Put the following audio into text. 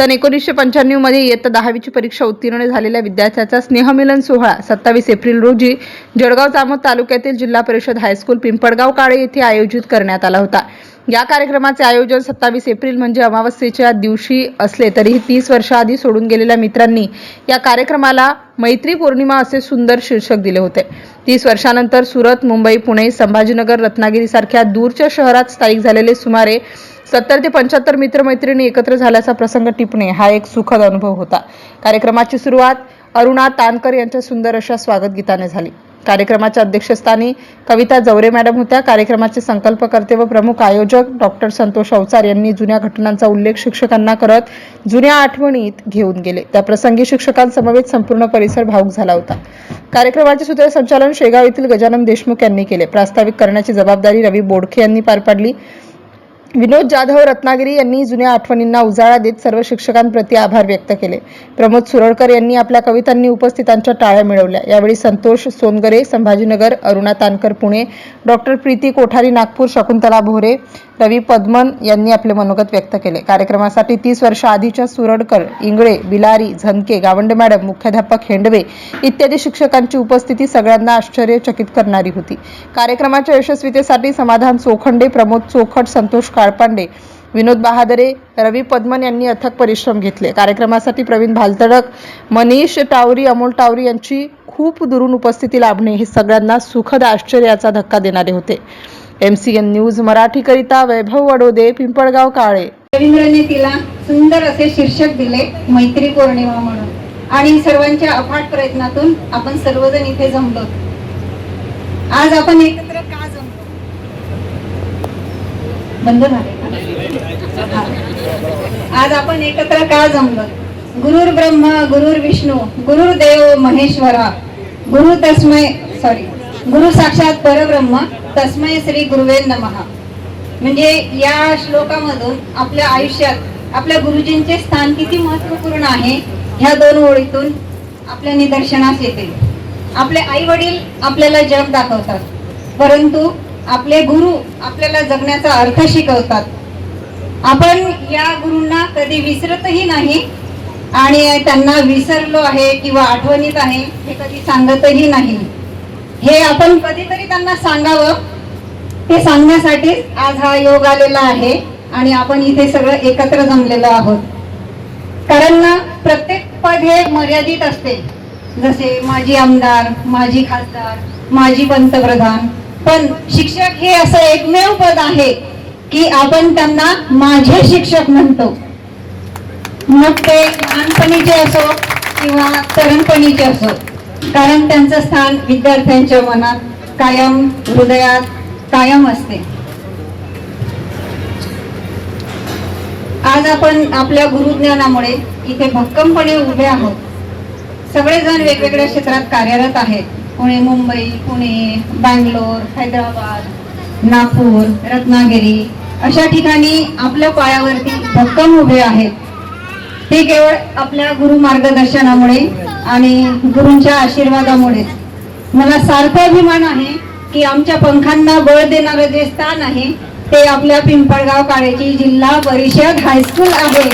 सन एकोणीसशे पंच्याण्णवमध्ये इयत्ता दहावीची परीक्षा उत्तीर्ण झालेल्या विद्यार्थ्याचा स्नेहमिलन सोहळा. सत्तावीस एप्रिल रोजी जळगाव जामोद तालुक्यातील जिल्हा परिषद हायस्कूल पिंपळगाव काळे येथे आयोजित करण्यात आला होता. या कार्यक्रमाचे आयोजन सत्तावीस एप्रिल म्हणजे अमावस्येच्या दिवशी असले तरीही तीस वर्षाआधी सोडून गेलेल्या मित्रांनी या कार्यक्रमाला मैत्री पौर्णिमा असे सुंदर शीर्षक दिले होते. तीस वर्षानंतर सुरत मुंबई पुणे संभाजीनगर रत्नागिरी सारख्या दूरच्या शहरात स्थायिक झालेले सुमारे सत्तर ते पंच्याहत्तर मित्रमैत्रिणी एकत्र झाल्याचा प्रसंग टिपणे हा एक सुखद अनुभव होता. कार्यक्रमाची सुरुवात अरुणा तानकर यांच्या सुंदर अशा स्वागत गीताने झाली. कार्यक्रमाच्या अध्यक्षस्थानी कविता जवरे मॅडम होत्या. कार्यक्रमाचे संकल्पकर्ते व प्रमुख आयोजक डॉक्टर संतोष अवचार यांनी जुन्या घटनांचा उल्लेख शिक्षकांना करत जुन्या आठवणीत घेऊन गेले. त्या प्रसंगी शिक्षकांसमवेत संपूर्ण परिसर भाऊक झाला होता. कार्यक्रमाचे सूत्रसंचालन शेगाव येथील गजानन देशमुख यांनी केले. प्रास्ताविक करण्याची जबाबदारी रवी बोडखे यांनी पार पाडली. विनोद जाधव रत्नागिरी यांनी जुन्या आठवणींना उजाळा देत सर्व शिक्षकांप्रती आभार व्यक्त केले. प्रमोद सुरळकर यांनी आपल्या कवितांनी उपस्थितांच्या टाळ्या मिळवल्या. यावेळी संतोष सोनगरे संभाजीनगर अरुणा तानकर पुणे डॉक्टर प्रीती कोठारी नागपूर शकुंतला भोरे रवी पद्मन यांनी आपले मनोगत व्यक्त केले. कार्यक्रमासाठी तीस वर्ष आधीच्या सुरडकर इंगळे बिलारी झनके गावंडे मॅडम मुख्याध्यापक हेंडवे इत्यादी शिक्षकांची उपस्थिती सगळ्यांना आश्चर्यचकित करणारी होती. कार्यक्रमाच्या यशस्वीतेसाठी समाधान चोखंडे प्रमोद चोखट संतोष काळपांडे विनोद बहादरे रवी पद्मन यांनी अथक परिश्रम घेतले. कार्यक्रमासाठी प्रवीण भालतडक मनीष टावरी अमोल टावरी यांची खूप दुरून उपस्थिती लाभणे हे सगळ्यांना सुखद आश्चर्याचा धक्का देणारे होते. एम सी एन न्यूज मराठीकरिता वैभव वडोदे पिंपळगाव काळे. रवींद्रने तिला सुंदर असे शीर्षक दिले मैत्री पौर्णिमा म्हणून. आणि सर्वांच्या अफाट प्रयत्नातून आपण सर्वजण इथे जमलो. आज आपण एकत्र का जमलो? बंद झाले आज आपण एकत्र का जमलो? गुरुर ब्रह्म गुरुर विष्णू गुरुर देव महेश्वरा गुरु तस्मय सॉरी गुरु साक्षात परब्रह्म तस्मय श्री गुरुवे नमहा म्हणजे या श्लोकामधून आपल्या आयुष्यात आपल्या गुरुजींचे स्थान किती महत्त्वपूर्ण आहे ह्या दोन ओळीतून आपल्या निदर्शनास येते. आपले आई वडील आपल्याला जग दाखवतात परंतु आपले गुरु आपल्याला जगण्याचा अर्थ शिकवतात. आपण या गुरूंना कधी विसरतही नाही आणि त्यांना विसरलो आहे किंवा आठवणीत आहे हे कधी सांगतही नाही. हे आपण कधीतरी त्यांना सांगावं. ते सांगण्यासाठी आज हा योग आलेला आहे आणि आपण इथे सगळं एकत्र जमलेलो आहोत. कारण प्रत्येक पद हे मर्यादित असते. जसे माजी आमदार माजी खासदार माजी पंतप्रधान. पण शिक्षक हे असं एकमेव पद आहे की आपण त्यांना माझे शिक्षक म्हणतो. मग ते लहानपणीचे असो किंवा तरुणपणीचे असो. कारण त्यांचं स्थान विद्यार्थ्यांच्या मनात कायम हृदयात कायम असते. आज आपण आपल्या गुरुज्ञानामुळे इथे भक्कमपणे उभे आहोत. सगळेजण वेगवेगळ्या क्षेत्रात कार्यरत आहेत. पुणे मुंबई पुणे बँगलोर हैदराबाद नागपूर रत्नागिरी अशा ठिकाणी आपल्या पायावरती भक्कम उभे आहेत. ते केवळ आपल्या गुरु मार्गदर्शनामुळे आणि गुरूंच्या आशीर्वादामुळे. मला सारखा अभिमान आहे की आमच्या पंखांना बळ देणारं जे स्थान आहे ते आपल्या पिंपळगाव काळेची जिल्हा परिषद हायस्कूल आहे.